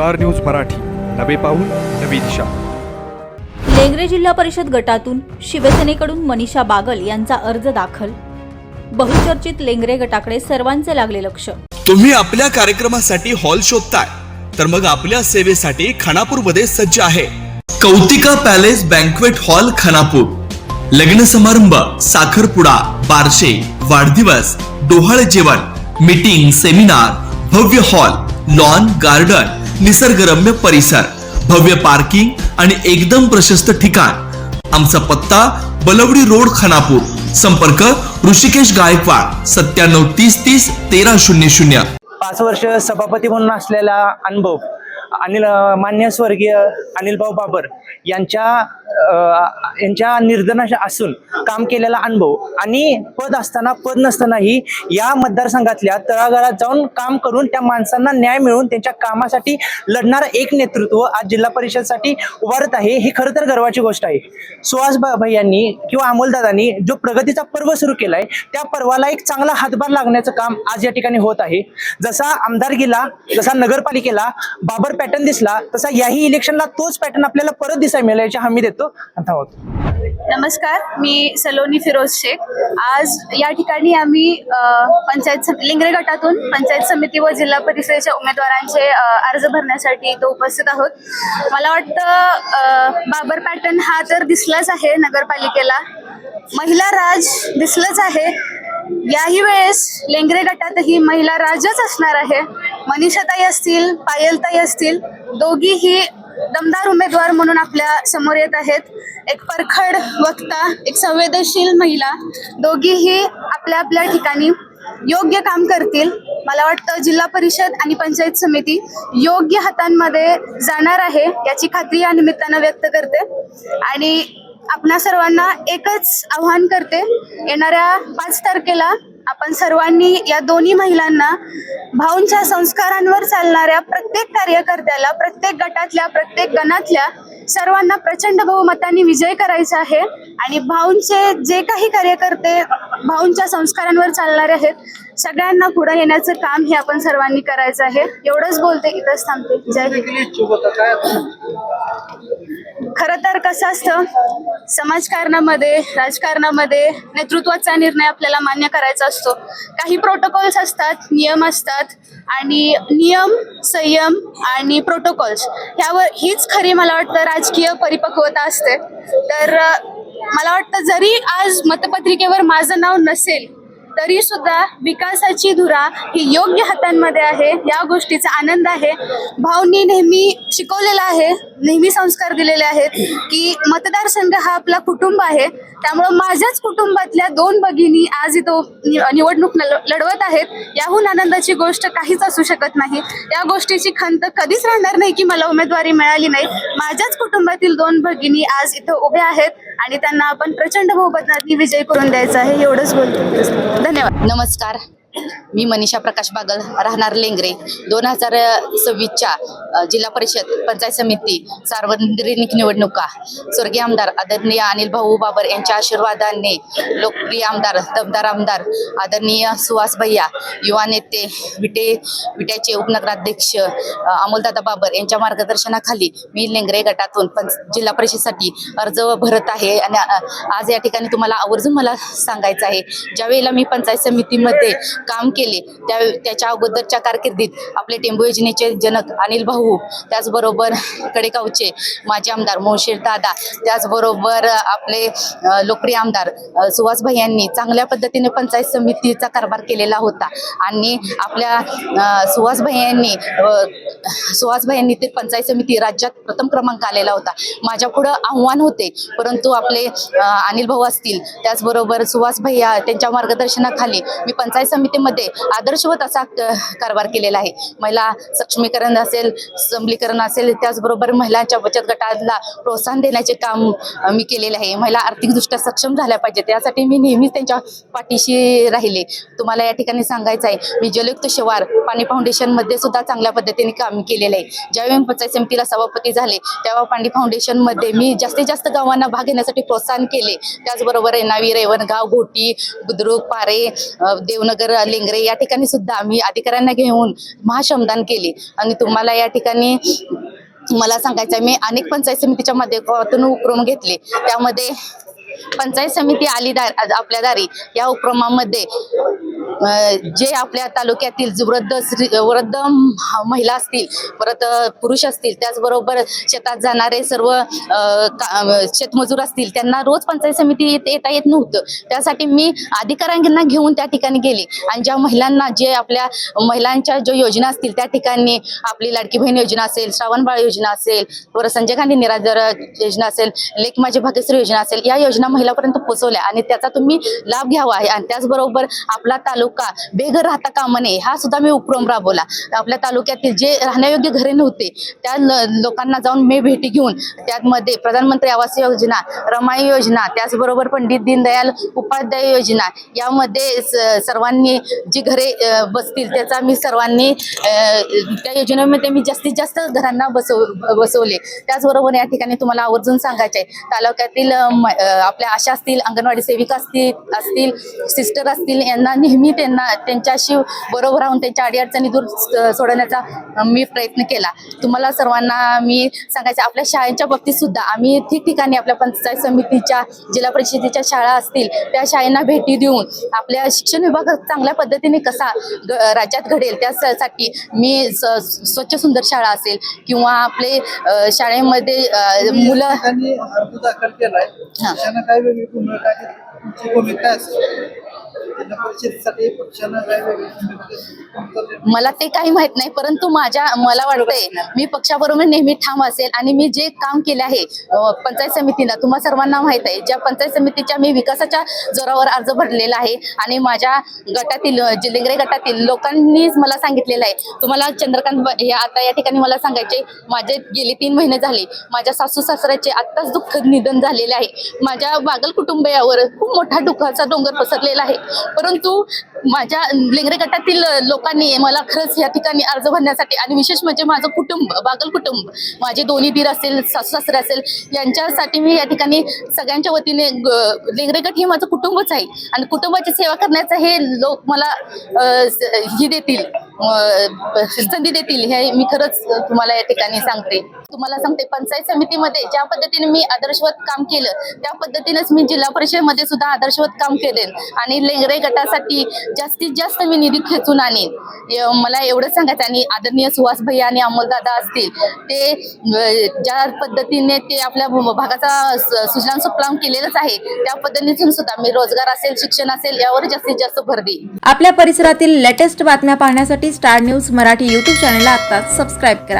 Star news Marathi. नवे पाऊल नवी दिशा. लेंगरे जिल्हा परिषद गटातून शिवसेनेकडून मनीषा बागल यांचा अर्ज दाखल. बहुचर्चित लेंगरे गटाकडे सर्वांचे लागले लक्ष. तुम्ही आपल्या कार्यक्रमासाठी हॉल शोधताय तर मग आपल्या सेवेसाठी खानापूरमध्ये सज्ज आहे. Kautika palace banquet hall Khanapur. लग्न समारंभ साखरपुडा बारशे वाढदिवस डोहाळे जेवण मीटिंग सेमिनार भव्य हॉल लॉन गार्डन. निसर्गरम्य परिसर भव्य पार्किंग आणि एकदम प्रशस्त ठिकाण. आमचा पत्ता बलवडी रोड खानापूर. संपर्क ऋषिकेश गायकवाड सत्त्याण्णव तीस तीस तेरा शून्य शून्य. पाच वर्ष सभापती म्हणून असलेला अनुभव. अनिल मान्य स्वर्गीय अनिलभाऊ बाबर यांच्या यांच्या निर्धनाश असून काम केलेला अनुभव आणि पद असताना पद नसतानाही या मतदारसंघातल्या तळागाळात जाऊन काम करून त्या माणसांना न्याय मिळवून त्यांच्या कामासाठी लढणारं एक नेतृत्व आज जिल्हा परिषदसाठी उभारत आहे ही खरं तर गर्वाची गोष्ट आहे. सुहास भाई यांनी किंवा अमोलदादांनी जो प्रगतीचा पर्व सुरू केलाय त्या पर्वाला एक चांगला हातभार लागण्याचं काम आज या ठिकाणी होत आहे. जसा आमदारकीला जसा नगरपालिकेला बाबर पॅटर्न दिसला तसा याही इलेक्शनला तोच पॅटर्न आपल्याला परत दिसायला मिळेल याची हमी देतो. थांबवतो नमस्कार मी सलोनी फिरोज शेख. आज या ठिकाणी आम्ही पंचायत सम- लिंगरे गटातून पंचायत समिती व जिल्हा परिषदेच्या उमेदवारांचे अर्ज भरण्यासाठी इथं उपस्थित आहोत. मला वाटतं बाबर पॅटर्न हा तर दिसलाच आहे नगरपालिकेला. महिला राज दिसलंच आहे. याही वेळेस लेंगरे गटातही महिला राजच असणार आहे. मनीषाताई असतील पायलताई असतील दोघीही दमदार उमेदवार म्हणून आपल्यासमोर येत आहेत. एक परखड वक्ता एक संवेदनशील महिला दोघीही आपल्या आपल्या ठिकाणी योग्य काम करतील. मला वाटतं जिल्हा परिषद आणि पंचायत समिती योग्य हातांमध्ये जाणार आहे याची खात्री या निमित्तानं व्यक्त करते. आणि आपणा सर्वांना एकच आव्हान करते येणाऱ्या पाच तारखेला आपण सर्वांनी या दोन्ही महिलांना भाऊंच्या संस्कारांवर चालणाऱ्या प्रत्येक कार्यकर्त्याला प्रत्येक गटातल्या प्रत्येक गणातल्या सर्वांना प्रचंड बहुमताने विजय करायचा आहे. आणि भाऊंचे जे काही कार्यकर्ते भाऊंच्या संस्कारांवर चालणारे आहेत सगळ्यांना पुढे येण्याचं काम हे आपण सर्वांनी करायचं आहे. एवढंच बोलते इथंच थांबते. जय हिंद. खरं तर कसं असतं समाजकारणामध्ये राजकारणामध्ये नेतृत्वाचा निर्णय आपल्याला मान्य करायचा असतो. काही प्रोटोकॉल्स असतात नियम असतात आणि नियम संयम आणि प्रोटोकॉल्स ह्यावर हीच खरी मला वाटतं राजकीय परिपक्वता असते. तर मला वाटतं जरी आज मतपत्रिकेवर माझं नाव नसेल तरी सुद्धा विकासाची धुरा ही योग्य हातांमध्ये आहे. या गोष्टीचा आनंद आहे. भाऊंनी नेहमी शिकवलेला आहे. नेहमी संस्कार दिलेले आहेत की मतदारसंघ हा आपला कुटुंब आहे. त्यामुळं माझ्याच कुटुंबातल्या दोन भगिनी आज इथं निवडणूक लढ- लढवत आहेत. याहून आनंदाची गोष्ट काहीच असू शकत नाही. या गोष्टीची खंत कधीच राहणार नाही की मला उमेदवारी मिळाली नाही. माझ्याच कुटुंबातील दोन भगिनी आज इथं उभ्या आहेत आणि त्यांना आपण प्रचंड बहुमताने विजय करून द्यायचा आहे. एवढंच बोलतो. धन्यवाद. नमस्कार. मी मनीषा प्रकाश बागल राहणार लेंगरे. दोन हजार सव्वीसच्या जिल्हा परिषद पंचायत समिती सार्वत्रिक निवडणुका. स्वर्गीय आमदार आदरणीय अनिल भाऊ बाबर यांच्या आशीर्वादाने लोकप्रिय आमदार दमदार आमदार आदरणीय सुहास भैया युवा नेते विटे विट्याचे उपनगराध्यक्ष अमोलदादा बाबर यांच्या मार्गदर्शनाखाली मी लेंगरे गटातून पंच जिल्हा परिषदसाठी अर्ज भरत आहे. आणि आज या ठिकाणी तुम्हाला आवर्जून मला सांगायचं आहे. ज्यावेळेला मी पंचायत समितीमध्ये काम केले. त्या त्याच्या अगोदरच्या कारकिर्दीत आपले टेंबू योजनेचे जनक अनिल भाऊ त्याचबरोबर कडेगावचे माजी आमदार मोशेर दादा त्याचबरोबर आपले लोकप्रिय आमदार अ, सुहास भाई यांनी चांगल्या पद्धतीने पंचायत समितीचा कारभार केलेला होता. आणि आपल्या सुहास भाई यांनी सुहास भाई यांनी ते पंचायत समिती राज्यात प्रथम क्रमांक आलेला होता. माझ्या पुढं आव्हान होते परंतु आपले अनिल भाऊ असतील त्याचबरोबर सुहास भैया त्यांच्या मार्गदर्शनाखाली मी पंचायत समितीमध्ये आदर्शवत असा कारभार केलेला आहे. महिला सक्षमीकरण असेल सबलीकरण असेल त्याचबरोबर महिलांच्या बचत गटाला प्रोत्साहन देण्याचे काम मी केलेले आहे. महिला आर्थिकदृष्ट्या सक्षम झाल्या पाहिजेत. त्यासाठी मी नेहमीच त्यांच्या पाठीशी राहिले. तुम्हाला या ठिकाणी सांगायचं आहे मी जलयुक्त शिवार पाणी फाउंडेशनमध्ये सुद्धा चांगल्या पद्धतीने काम केलेलं आहे. ज्यावेळी मी पंचायत समितीला सभापती झाले तेव्हा पाणी फाउंडेशनमध्ये मी जास्तीत जास्त गावांना भाग घेण्यासाठी प्रोत्साहन केले. त्याचबरोबर एनावी रेवणगाव घोटी बुद्रुक पारे देवनगर लेंगरे या ठिकाणी सुद्धा मी अधिकाऱ्यांना घेऊन महाश्रमदान केले. आणि तुम्हाला या ठिकाणी मला सांगायचं मी अनेक पंचायत समितीच्या माध्यमातून उपक्रम घेतले. त्यामध्ये पंचायत समिती आली दार आपल्या दारी या उपक्रमामध्ये जे आपल्या तालुक्यातील वृद्ध स्त्री वृद्ध महिला असतील परत पुरुष असतील त्याचबरोबर शेतात जाणारे सर्व शेतमजूर असतील त्यांना रोज पंचायत समिती येता येत नव्हतं. त्यासाठी मी अधिकाऱ्यांना घेऊन त्या ठिकाणी गेले. आणि ज्या महिलांना जे आपल्या महिलांच्या ज्या योजना असतील त्या ठिकाणी आपली लाडकी बहीण योजना असेल श्रावण बाळ योजना असेल परत संजय गांधी निराधार योजना असेल लेख माझे भाग्यश्री योजना असेल या योजना महिलापर्यंत पोहोचवल्या आणि त्याचा तुम्ही लाभ घ्यावा आहे. आणि त्याचबरोबर आपला तालुका बेघर राहता कामा नये हा सुद्धा मी उपक्रम राबवला. आपल्या तालुक्यातील जे राहण्यायोग्य घरे नव्हते त्या ल- लोकांना जाऊन मी भेटी घेऊन त्यामध्ये प्रधानमंत्री आवास योजना रमाई योजना त्याचबरोबर पंडित दीनदयाल उपाध्याय योजना यामध्ये सर्वांनी जी घरे बसतील त्याचा मी सर्वांनी त्या योजनेमध्ये मी जास्तीत जास्त घरांना बसव बसवले. त्याचबरोबर या ठिकाणी तुम्हाला आवर्जून सांगायचे आहे तालुक्यातील आपल्या आशा असतील अंगणवाडी सेविका असतील असतील सिस्टर असतील यांना नेहमी त्यांना त्यांच्याशी बरोबर राहून त्यांच्या अडीअडचणी दूर सोडवण्याचा मी प्रयत्न केला. तुम्हाला सर्वांना मी सांगायचं आपल्या शाळेच्या बाबतीत सुद्धा आम्ही ठिकठिकाणी आपल्या पंचायत समितीच्या जिल्हा परिषदेच्या शाळा असतील त्या शाळांना भेटी देऊन आपल्या शिक्षण विभाग चांगल्या पद्धतीने कसा राज्यात घडेल त्यासाठी मी स्वच्छ सुंदर शाळा असेल किंवा आपले शाळेमध्ये मुलं त्यांनी काय वेगळी भूमिका घेतली? तुमची भूमिका काय असेल मला ते काही माहीत नाही परंतु माझ्या मला वाटतंय मी पक्षाबरोबर नेहमी ठाम असेल आणि मी जे काम केले आहे पंचायत समितीला तुम्हा सर्वांना माहीत आहे ज्या पंचायत समितीच्या मी विकासाच्या जोरावर अर्ज भरलेला आहे आणि माझ्या गटातील अ, गटातील लोकांनीच मला सांगितलेलं आहे. तुम्हाला चंद्रकांत हे आता या ठिकाणी मला सांगायचे माझे गेले तीन महिने झाले माझ्या सासू सासऱ्याचे आत्ताच दुःखद निधन झालेले आहे. माझ्या बागल कुटुंबियावर खूप मोठा दुःखाचा डोंगर पसरलेला आहे. परंतु माझ्या लेंगरे गटातील लोकांनी मला खरंच या ठिकाणी अर्ज भरण्यासाठी आणि विशेष म्हणजे माझं कुटुंब बागल कुटुंब माझे दोन्ही दीर असेल सासू सासरे असेल यांच्यासाठी मी या ठिकाणी सगळ्यांच्या वतीने ग- लेंगरे गट हे माझं कुटुंबच आहे. आणि कुटुंबाची सेवा करण्याचं हे लोक मला ही देतील संधी देतील हे मी खरंच तुम्हाला या ठिकाणी सांगते. तुम्हाला सांगते पंचायत समितीमध्ये ज्या पद्धतीने मी आदर्शवत काम केलं त्या पद्धतीनेच मी जिल्हा परिषदेमध्ये सुद्धा आदर्शवत काम केले आणि लेंगरे गटासाठी जास्तीत जास्त मी निधी खेचून आणेन. मला एवढंच सांगायचं आणि आदरणीय सुहास भैया आणि अमोलदादा असतील ते ज्या पद्धतीने ते आपल्या भागाचा स- सुजलाम सुफलाम केलेलंच आहे त्या पद्धतीतून सुद्धा मी रोजगार असेल शिक्षण असेल यावर जास्तीत जास्त भर देईन. आपल्या परिसरातील लेटेस्ट बातम्या पाहण्यासाठी स्टार न्यूज मराठी यूट्यूब चॅनलला आता सबस्क्राईब करा.